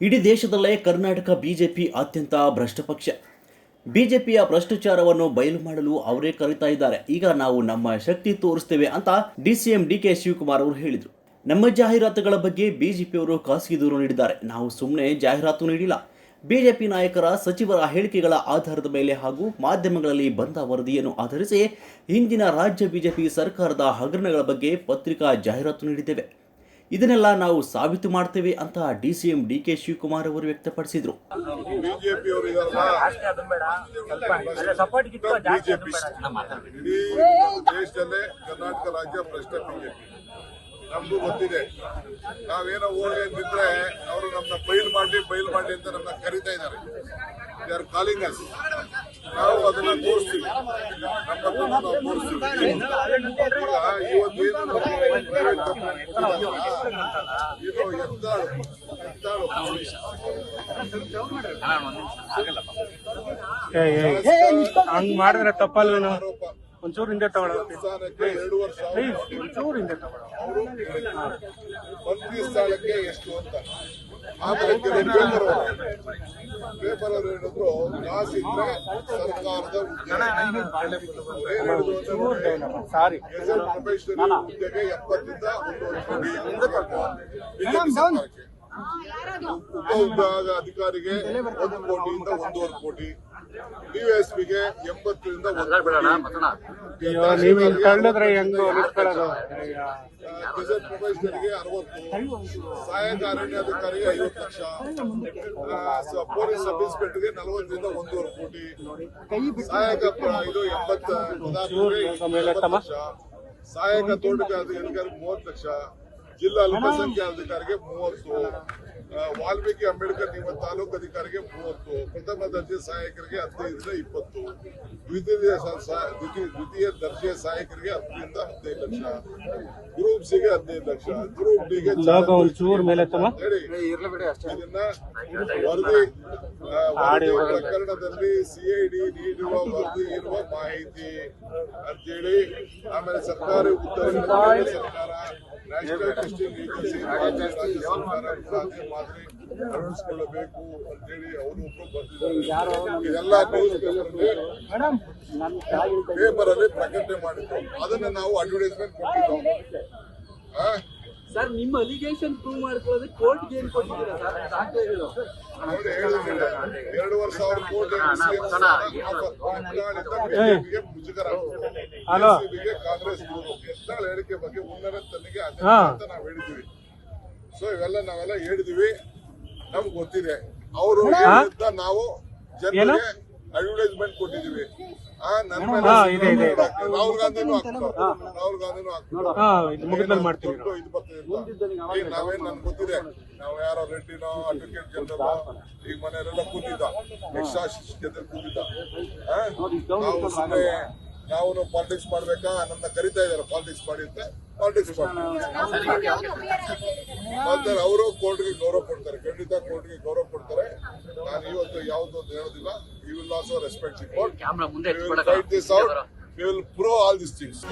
ಇಡೀ ದೇಶದಲ್ಲೇ ಕರ್ನಾಟಕ ಬಿಜೆಪಿ ಅತ್ಯಂತ ಭ್ರಷ್ಟ ಪಕ್ಷ. ಬಿಜೆಪಿಯ ಭ್ರಷ್ಟಾಚಾರವನ್ನು ಬಯಲು ಮಾಡಲು ಅವರೇ ಕರೀತಾ ಇದ್ದಾರೆ. ಈಗ ನಾವು ನಮ್ಮ ಶಕ್ತಿ ತೋರಿಸ್ತೇವೆ ಅಂತ ಡಿಸಿಎಂ ಡಿಕೆ ಶಿವಕುಮಾರ್ ಅವರು ಹೇಳಿದರು. ನಮ್ಮ ಜಾಹೀರಾತುಗಳ ಬಗ್ಗೆ ಬಿಜೆಪಿಯವರು ಖಾಸಗಿ ದೂರು ನೀಡಿದ್ದಾರೆ. ನಾವು ಸುಮ್ಮನೆ ಜಾಹೀರಾತು ನೀಡಿಲ್ಲ. ಬಿಜೆಪಿ ನಾಯಕರ ಸಚಿವರ ಹೇಳಿಕೆಗಳ ಆಧಾರದ ಮೇಲೆ ಹಾಗೂ ಮಾಧ್ಯಮಗಳಲ್ಲಿ ಬಂದ ವರದಿಯನ್ನು ಆಧರಿಸಿ ಹಿಂದಿನ ರಾಜ್ಯ ಬಿಜೆಪಿ ಸರ್ಕಾರದ ಹಗರಣಗಳ ಬಗ್ಗೆ ಪತ್ರಿಕಾ ಜಾಹೀರಾತು ನೀಡಿದ್ದೇವೆ. ಇದನ್ನೆಲ್ಲ ನಾವು ಸಾಬೀತು ಮಾಡ್ತೇವೆ ಅಂತ ಡಿಸಿಎಂ ಡಿಕೆ ಶಿವಕುಮಾರ್ ಅವರು ವ್ಯಕ್ತಪಡಿಸಿದರು. ಬಿಜೆಪಿ ಅವರು ದೇಶದಲ್ಲೇ ಕರ್ನಾಟಕ ರಾಜ್ಯ ಭ್ರಷ್ಟ ಬಿಜೆಪಿ ನಮಗೂ ಗೊತ್ತಿದೆ. ನಾವೇನೋ ಹೋಗಿ ಅಂತಿದ್ರೆ ಅವರು ನಮ್ಮನ್ನ ಬೈಲ್ ಮಾಡಿ ಬೈಲ್ ಮಾಡಿ ಅಂತ ನಮ್ಮನ್ನ ಕರಿತಾ ಇದ್ದಾರೆ. ಆರ್ ಕಾಲಿಂಗ್ ಅಸ್ ನಾವು ಅದನ್ನ ಹಂಗ್ ಮಾಡಿದ್ರೆ ತಪ್ಪಲ್ಲ ನಾನು ಒಂಚೂರು ಹಿಂದೆ ತಗೊಳ ಒಂಚೂರು ಹಿಂದೆ ಸ್ಥಾನಕ್ಕೆ ಎಷ್ಟು ಅಂತ. ಪೇಪರ್ ಅಲ್ಲಿ ಹೇಳಿದ್ರು ಕಾಸಿದ್ರೆ ಸರ್ಕಾರದ ಹುದ್ದೆ ಏನ್ ಹೇಳಿದ್ರು ಅಂದ್ರೆ ಸಾರಿ. ಗೆಜೆಟ್ ಪ್ರೊಫೆಷನಲ್ ಹುದ್ದೆಗೆ ಎಪ್ಪತ್ತರಿಂದ ಒಂದು ಕೋಟಿ ಬಿಜೆಪಿ ಸರ್ಕಾರಕ್ಕೆ. ಉಪ ವಿಭಾಗ ಅಧಿಕಾರಿಗೆ ಒಂದು ಕೋಟಿಯಿಂದ ಒಂದೂವರೆ ಕೋಟಿ. ಡಿಎಸ್ಪಿಗೆ ಎಂಬತ್ತರಿಂದ ನೀವು ಹಿಂಗ್ ತಳ್ಳಿದ್ರೆ ಹೆಂಗ್ ನಿಂತ್ಕೊಳ್ಳೋದು ಗೆಜೆಟ್ ಪ್ರೊಫೆಷನರ್ಗೆ ಅರವತ್ತು. ಸಹಾಯಕ ಅರಣ್ಯಾಧಿಕಾರಿಗೆ ಐವತ್ತು ಲಕ್ಷ. ಪೊಲೀಸ್ ಸಬ್ ಇನ್ಸ್ಪೆಕ್ಟರ್ಗೆ ನಲವತ್ತರಿಂದ ಒಂದೂವರೆ ಕೋಟಿ. ಸಹಾಯಕ ಇದು ಎಂಬತ್ತ ಲಕ್ಷ. ಸಹಾಯಕ ತೋಟಗಾರಿಕೆ ಮೂವತ್ತು ಲಕ್ಷ. ಜಿಲ್ಲಾ ಅಲ್ಪಸಂಖ್ಯಾಧಿಕಾರಿಗೆ ಮೂವತ್ತು. ಆ, ವಾಲ್ಮೀಕಿ ಅಂಬೇಡ್ಕರ್ ನಿಮ್ಮ ತಾಲೂಕು ಅಧಿಕಾರಿಗೆ ಮೂವತ್ತು ಪ್ರಥಮ ದರ್ಜೆ ಸಹಾಯಕರಿಗೆ ಹದಿನೈದರಿಂದ ಇಪ್ಪತ್ತು ದ್ವಿತೀಯ ದ್ವಿತೀಯ ದ್ವಿತೀಯ ದರ್ಜೆ ಸಹಾಯಕರಿಗೆ ಹತ್ತರಿಂದ ಹದಿನೈದು ಲಕ್ಷ. ಗ್ರೂಪ್ ಸಿಗೆ ಹದಿನೈದು ಲಕ್ಷ. ಗ್ರೂಪ್ ಡಿಗೆ ಇದನ್ನ ವರದಿ ಪ್ರಕರಣದಲ್ಲಿ ವರದಿ ಪ್ರಕರಣದಲ್ಲಿ ಸಿಐಡಿ ನೀಡುವ ವರದಿ ಇರುವ ಮಾಹಿತಿ ಅಂತೇಳಿ ಆಮೇಲೆ ಸರ್ಕಾರಿ ಉತ್ತರ ಸರ್ಕಾರ. ನ್ಯಾಷನಲ್ ಟೆಸ್ಟಿಂಗ್ ಏಜೆನ್ಸಿ ರಾಜ್ಯ ಸರ್ಕಾರ ಮಾದರಿ ಅಳವಡಿಸಿಕೊಳ್ಳಬೇಕು ಅಂತೇಳಿ ಅವರು ಒಬ್ಬರು ಬರ್ತಿದ್ದಾರೆ ಇದೆಲ್ಲ ನ್ಯೂಸ್ ಪೇಪರ್ ಪೇಪರ್ ಅಲ್ಲಿ ಪ್ರಕಟಣೆ ಮಾಡಿದ್ರು. ಅದನ್ನ ನಾವು ಅಡ್ವರ್ಟೈಸ್ಮೆಂಟ್ ಕೊಟ್ಟಿದ್ದೆವು? ಸರ್ ನಿಮ್ಮ ಅಲಿಗೇಷನ್ ಪ್ರೂವ್ ಮಾಡ್ಕೊಳ್ಳೋದಕ್ಕೆ ಕೋರ್ಟ್ ಏನ್ ಕೊಟ್ಟಿದ್ದೀರಾ ಸರ್? ಸಾಕು ಹೇಳು ನೋಡಿ ಹೇಳಿದ್ರಲ್ಲ, ಎರಡು ವರ್ಷ ಅವ್ರ ಕೋಟಿ ಮುಜುಗರ ಕಾಂಗ್ರೆಸ್ ಯತ್ನಾಳ್ ಹೇಳಿಕೆ ಬಗ್ಗೆ ಉನ್ನತ ತನಿಖೆ ಅಂತ ನಾವು ಹೇಳಿದ್ವಿ ಸೊ ಇವೆಲ್ಲ ನಾವೆಲ್ಲ ಹೇಳಿದಿವಿ. ನಮ್ಗೆ ಗೊತ್ತಿದೆ. ಅವರು ನಾವು ಜನರಿಗೆ ಅಡ್ವರ್ಟೈಸ್ಮೆಂಟ್ ಕೊಟ್ಟಿದೀವಿ. ರಾಹುಲ್ ಗಾಂಧಿನೂ ರಾಹುಲ್ ಗಾಂಧಿನೂ ಹಾಕ್ತಾರೆ. ನಾವೇನ್ ನನ್ ಗೊತ್ತಿದೆ? ನಾವು ಯಾರೋ ರೆಡ್ಡಿನೋ ಅಡ್ವೊಕೇಟ್ ಜನರಲ್ಲೋ ಈಗ ಮನೆಯವರೆಲ್ಲ ಕೂತಿದ್ದ. ಎಕ್ಸ್ಟ್ರಾ ಜೊತೆ ಕೂತಿದ್ದ. ಆ? ನಾವು ಸುಮ್ಮನೆ ನಾವು ಪಾಲಿಟಿಕ್ಸ್ ಮಾಡ್ಬೇಕಾ ನಮ್ಮನ್ನ ಕರಿತಾ ಇದಾರೆ ಪಾಲಿಟಿಕ್ಸ್ ಮಾಡಿ ಅಂತ. ಪಾಲಿಟಿಕ್ಸ್ ಮಾಡ್ತಾರೆ ಅವರು ಕೋರ್ಟ್ಗೆ ಗೌರವ ಕೊಡ್ತಾರೆ ಖಂಡಿತ ಕೋರ್ಟ್ಗೆ ಗೌರವ ಕೊಡ್ತಾರೆ. ನಾನು ಇವತ್ತು ಯಾವ್ದು ಅಂತ ಹೇಳೋದಿಲ್ಲ. You will also respect the court camera ಮುಂದೆ fight this out will prove all this things